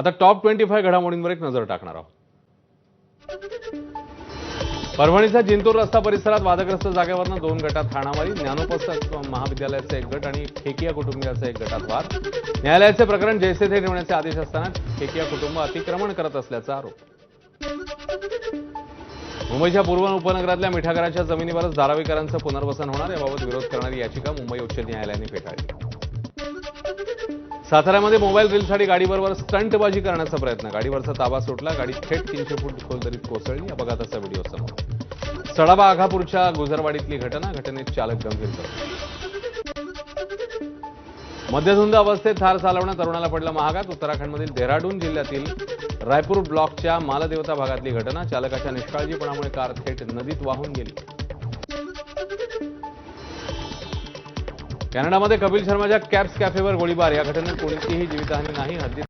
आता top twenty five घडामोडींवर एक नजर टाकणार आहोत. परभणीच्या जिंतूर रस्ता परिसरात वादग्रस्त जागेवरनं दोन गटात हाणामारी ज्ञानोपस्थ महाविद्यालयाचा एक गट आणि ठेकिया कुटुंबियाचा एक गटात वाद. न्यायालयाचे प्रकरण जैसे थे ठेवण्याचे आदेश असताना ठेकिया कुटुंब अतिक्रमण करत असल्याचा आरोप. मुंबईच्या पूर्व उपनगरातल्या मिठागराच्या जमिनीवरच धारावीकरांचं पुनर्वसन होणार याबाबत विरोध करणारी याचिका मुंबई उच्च न्यायालयाने फेटाळली. साताऱ्यामध्ये मोबाईल रीलसाठी गाडीबरोबर स्टंटबाजी करण्याचा प्रयत्न. गाडीवरचा ताबा सुटला गाडी थेट तीनशे फूट खोल दरीत कोसळली अपघाताचा व्हिडिओ समोर. सडाबा आघापूरच्या गुजरवाडीतली घटना घटनेत चालक गंभीर जखमी. मध्यधुंद अवस्थेत थार चालवण्यात तरुणाला पडलं महागात. उत्तराखंडमधील देहराडून जिल्ह्यातील रायपूर ब्लॉकच्या मालदेवता भागातली घटना. चालकाच्या निष्काळजीपणामुळे कार थेट नदीत वाहून गेली. कॅनडामध्ये कपिल शर्माच्या कॅप्स कॅफेवर गोळीबार. या घटनेत कोणतीही जीवितहानी नाही. हद्दीत